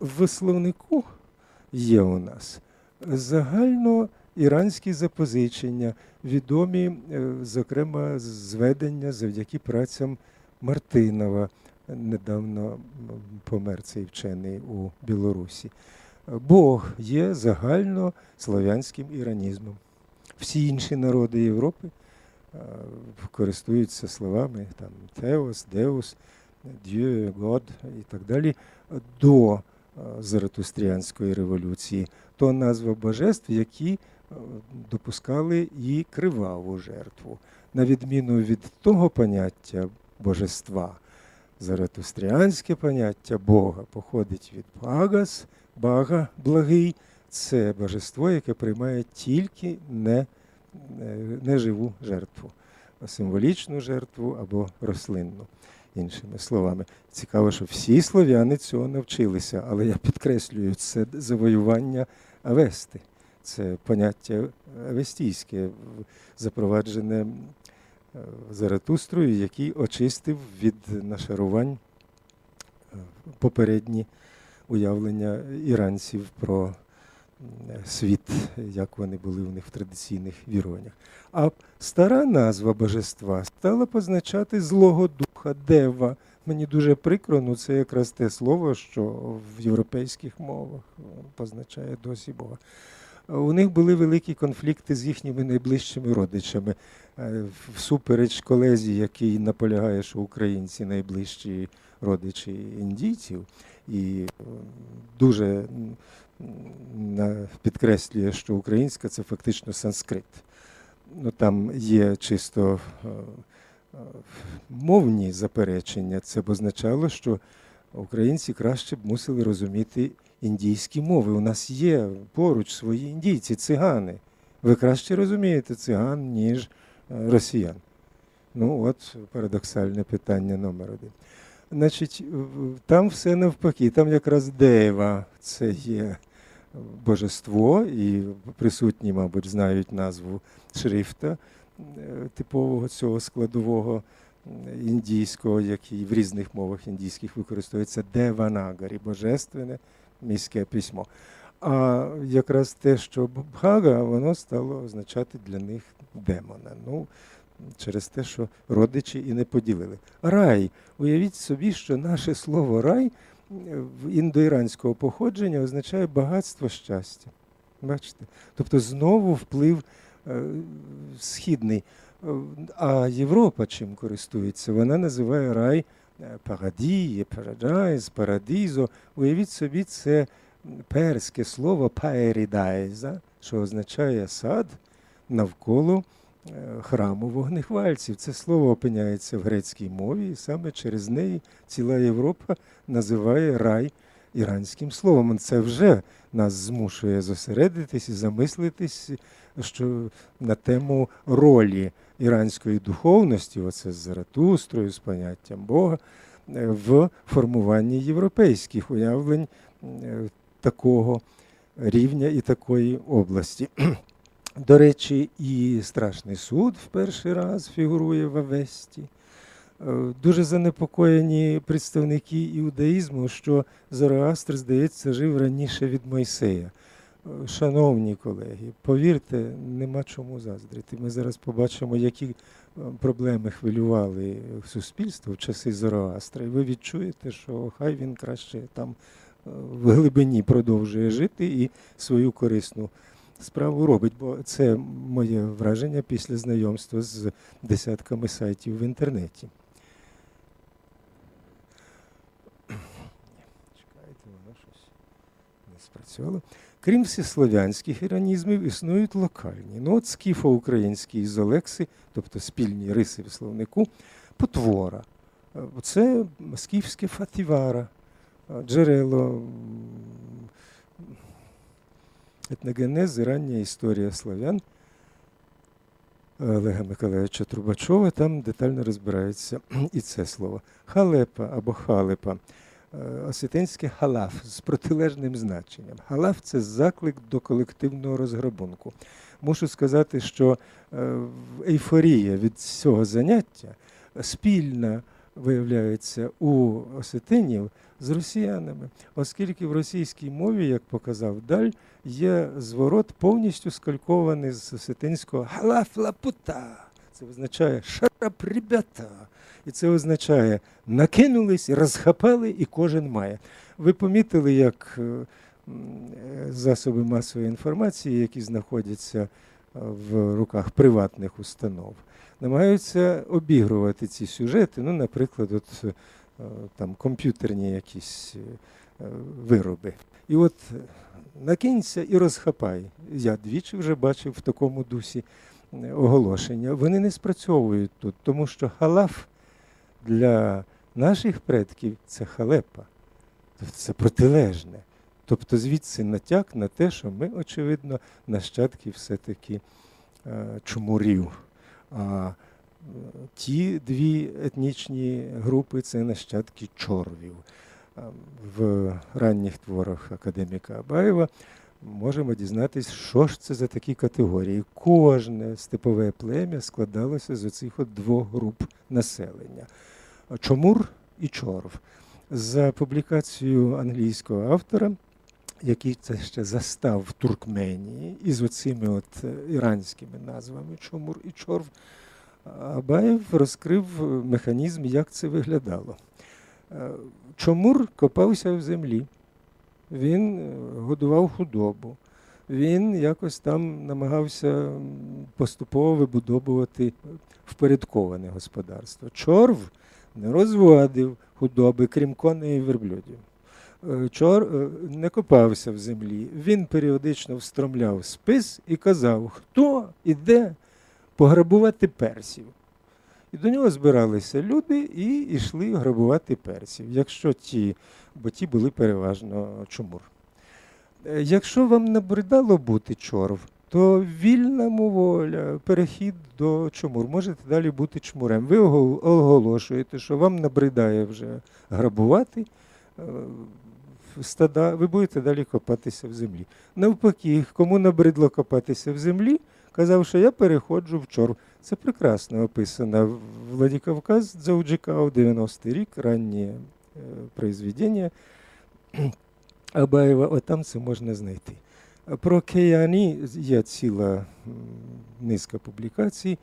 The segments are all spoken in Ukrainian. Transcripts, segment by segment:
в словнику є у нас загально іранські запозичення, відомі, е, зокрема, зведення завдяки працям Мартинова. Недавно помер цей вчений у Білорусі. Бог є загально славянським іранізмом. Всі інші народи Європи е, користуються словами там Теос, Деус, Д'ю, Год і так далі до Заратустріанської революції. То назва божеств, які е, допускали і криваву жертву. На відміну від того поняття божества, заратустріанське поняття Бога походить від Багас, Бага благий, це божество, яке приймає тільки не, е, неживу жертву, символічну жертву або рослинну. Іншими словами, цікаво, що всі слов'яни цього навчилися, але я підкреслюю, це завоювання Авести. Це поняття авестійське, запроваджене е, Заратустрою, який очистив від нашарувань е, попередні уявлення іранців про світ, як вони були у них в традиційних віруваннях. А стара назва божества стала позначати злого духа Дева. Мені дуже прикро, ну це якраз те слово, що в європейських мовах е, позначає досі Бога. Е, У них були великі конфлікти з їхніми найближчими родичами. Е, Всупереч колезі, який наполягає, що українці найближчі родичі індійців, і е, дуже підкреслює, що українська це фактично санскрит. Ну, там є чисто е, мовні заперечення. Це б означало, що українці краще б мусили розуміти індійські мови. У нас є поруч свої індійці, цигани. Ви краще розумієте циган, ніж е, росіян. Ну, от парадоксальне питання номер один. Значить, там все навпаки, там якраз Дева це є божество, і присутні, мабуть, знають назву шрифта е, типового цього складового індійського, який в різних мовах індійських використовується Деванагарі, божественне міське письмо. А якраз те, що Бхага, воно стало означати для них демона. Ну, через те, що родичі і не поділили. Рай. Уявіть собі, що наше слово рай е, індоіранського походження означає багатство щастя. Бачите? Тобто знову вплив е, східний. А Європа чим користується? Вона називає рай е, парадіє, парадайз, парадізо. Уявіть собі, це перське слово паерідайза, що означає сад навколо храму вогнехвальців. Це слово опиняється в грецькій мові, і саме через неї ціла Європа називає рай іранським словом. Це вже нас змушує зосередитись і замислитись що на тему ролі іранської духовності, оце з Заратустрою, з поняттям Бога, е, в формуванні європейських уявлень е, такого рівня і такої області. До речі, і страшний суд в перший раз фігурує в Авесті. Е, Дуже занепокоєні представники іудаїзму, що Зороастр, здається, жив раніше від Мойсея. Е, Шановні колеги, повірте, нема чому заздрити. Ми зараз побачимо, які е, проблеми хвилювали суспільство в часи Зороастра, і ви відчуєте, що хай він краще там в глибині продовжує жити і свою корисну справу робить, бо це моє враження після знайомства з десятками сайтів в інтернеті. Чекайте, воно щось не спрацювало. Крім всеслов'янських іранізмів, існують локальні. Ну, от скіфо-українські ізолекси, тобто спільні риси в словнику, потвора. Це скіфське фатівара, джерело етногенез і рання історія славян Олега Миколаївича Трубачова. Там детально розбирається і це слово. Халепа або халепа. Е, Осетинське халаф з протилежним значенням. Халаф це заклик до колективного розграбунку. Мушу сказати, що е, ейфорія від цього заняття спільна, е, виявляється, у осетинів з росіянами, оскільки в російській мові, як показав Даль, є зворот повністю скалькований з осетинського халафлапута. Це означає шарап ребята. І це означає накинулись, розхапали, і кожен має. Ви помітили, як е, засоби масової інформації, які знаходяться в руках приватних установ, намагаються обігрувати ці сюжети. Ну, наприклад, от е, там комп'ютерні якісь е, вироби. І от е, накинься і розхапай. Я двічі вже бачив в такому дусі оголошення. Вони не спрацьовують тут, тому що халаф для наших предків це халепа, це протилежне. Тобто звідси натяк на те, що ми, очевидно, нащадки все-таки е, чумурів. А е, ті дві етнічні групи це нащадки чорвів. В ранніх творах академіка Абаєва можемо дізнатися, що ж це за такі категорії. Кожне степове плем'я складалося з оцих от двох груп населення: чомур і чорв. За публікацією англійського автора, який це ще застав в Туркменії, із оцими от е, іранськими назвами Чомур і Чорв, Абаєв розкрив е, механізм, як це виглядало. Е, Чомур копався в землі, він годував худобу, він якось там намагався поступово вибудовувати впорядковане господарство. Чорв не розводив худоби, крім коней і верблюдів. Е, Чор е, не копався в землі. Він періодично встромляв спис і казав, хто іде пограбувати персів. І до нього збиралися люди і йшли грабувати персів, якщо ті, бо ті були переважно чумур. Е, Якщо вам набридало бути чорв, то вільна воля, перехід до чумур. Можете далі бути чмурем. Ви оголошуєте, що вам набридає вже грабувати стада, ви будете далі копатися в землі. Навпаки, кому набридло копатися в землі, казав, що я переходжу в чорв. Це прекрасно описано. Владикавказ Дзауджикау, 90-й рік, раннє е, произведення Абаєва, отам це можна знайти. Про Кияні є ціла низка публікацій,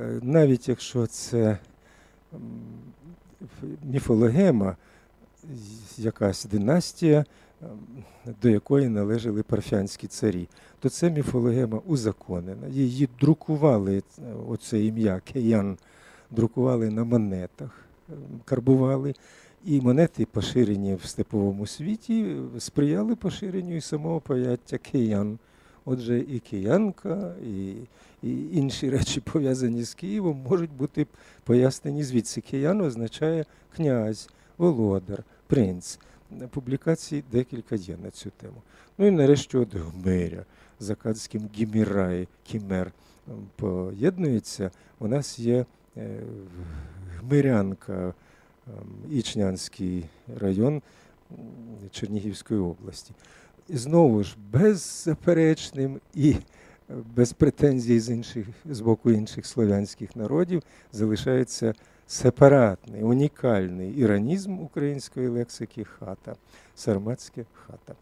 Е, навіть якщо це міфологема, якась династія, ем, до якої належали парфянські царі, то це міфологема узаконена. Її друкували, е, оце ім'я Киян, друкували на монетах, ем, карбували. І монети, поширені в степовому світі, сприяли поширенню і самого поняття киян. Отже, і киянка, і, і інші речі, пов'язані з Києвом, можуть бути пояснені звідси. Киян означає князь, володар, принц. Публікацій декілька є на цю тему. Ну і нарешті от Гмиря з акадським Гімірай, Кімер поєднується. У нас є е, Гмирянка, Ічнянський район Чернігівської області. І знову ж беззаперечним і е, без претензій з інших з боку інших слов'янських народів залишається сепаратний, унікальний іранізм української лексики хата, сарматське хата.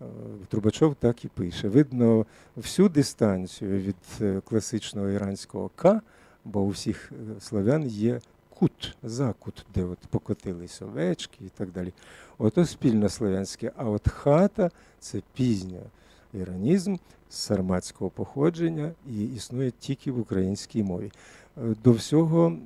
Е, Трубачов так і пише. Видно всю дистанцію від е, класичного іранського К, бо у всіх е, славян є кут, закут, де от покотились овечки і так далі. Ото спільно славянське, а от хата це пізня іранізм сарматського походження і існує тільки в українській мові. До всього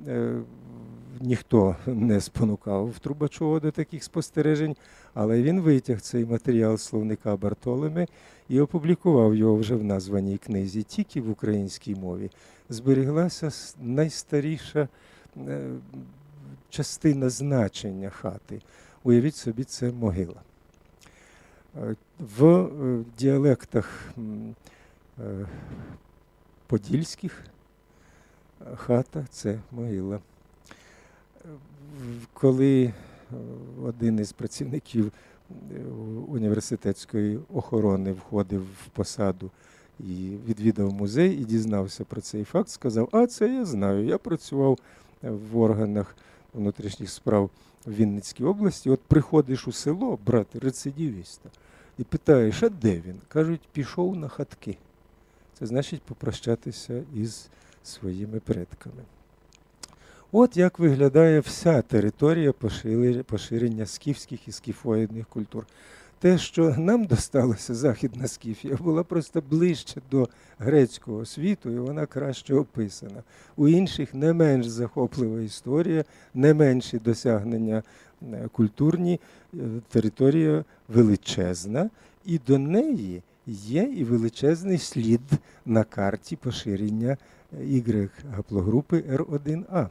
ніхто не спонукав Трубачова до таких спостережень, але він витяг цей матеріал словника Бартолеми і опублікував його вже в названій книзі тільки в українській мові. Зберіглася найстаріша е, частина значення хати. Уявіть собі, це могила. Е, В е, діалектах подільських хата це могила. Коли е, один із працівників е, університетської охорони входив в посаду і відвідав музей і дізнався про цей факт, сказав: А це я знаю. Я працював в органах внутрішніх справ в Вінницькій області. От приходиш у село, брати рецидивіста, і питаєш, а де він? Кажуть, пішов на хатки. Це значить попрощатися із своїми предками. От як виглядає вся територія поширення скіфських і скіфоїдних культур. Те, що нам досталося Західна Скіфія, була просто ближче до грецького світу, і вона краще описана. У інших не менш захоплива історія, не менші досягнення е, культурні, е, територія величезна, і до неї є і величезний слід на карті поширення Y гаплогрупи R1A. Е,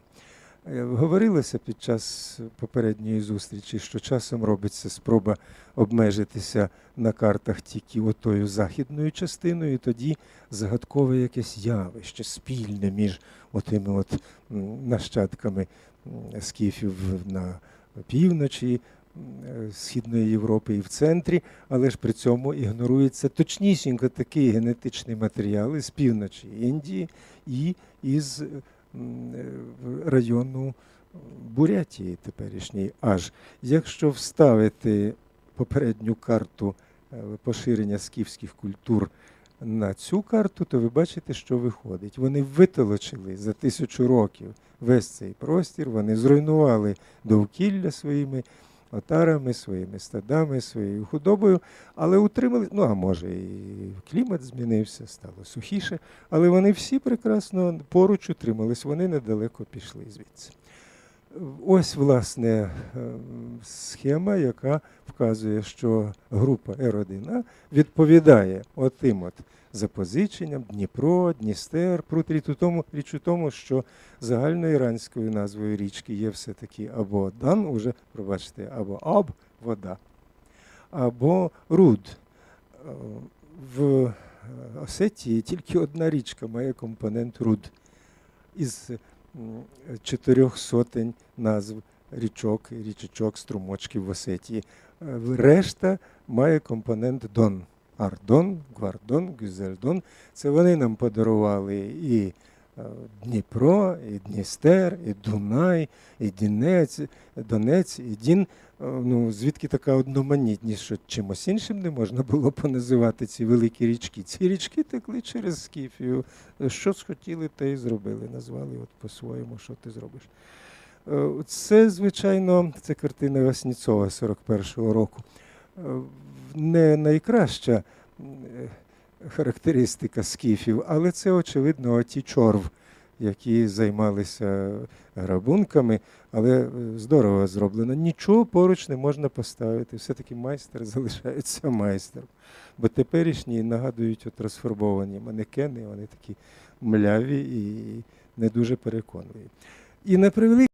Говорилося під час попередньої зустрічі, що часом робиться спроба обмежитися на картах тільки отою західною частиною, і тоді загадкове якесь явище спільне між отими от нащадками скіфів на півночі е, Східної Європи і в центрі, але ж при цьому ігнорується точнісінько такий генетичний матеріал із півночі Індії і із е, району Бурятії теперішній аж. Якщо вставити попередню карту е, поширення скіфських культур на цю карту, то ви бачите, що виходить. Вони витолочили за тисячу років весь цей простір, вони зруйнували довкілля своїми отарами, своїми стадами, своєю худобою, але утримали, ну а може і клімат змінився, стало сухіше, але вони всі прекрасно поруч утримались, вони недалеко пішли звідси. Ось, власне, ем, схема, яка вказує, що група Р1А відповідає отим от запозиченням Дніпро, Дністер, Прут. Річ у тому, річ у тому, що загальноіранською назвою річки є все-таки або Дан, уже, пробачте, або Аб, вода, або Руд. Е, В Осетії тільки одна річка має компонент Руд. Із чотирьох сотень назв річок, річечок, струмочків в Осетії. Е, Решта має компонент Дон. Ардон, Гвардон, Гюзельдон. Це вони нам подарували і е, Дніпро, і Дністер, і Дунай, і Дінець, Донець, і Дін. Е, Ну, звідки така одноманітність, що чимось іншим не можна було поназивати ці великі річки. Ці річки текли через Скіфію. Що схотіли, те і зробили. Назвали от по-своєму, що ти зробиш. Е, Це, звичайно, це картина Васніцова 41-го року. Не найкраща е, характеристика скіфів, але це, очевидно, оті чорв, які займалися грабунками, але е, здорово зроблено. Нічого поруч не можна поставити. Все-таки майстер залишається майстером. Бо теперішні нагадують от розфарбовані манекени, вони такі мляві і не дуже переконливі. І на превеликий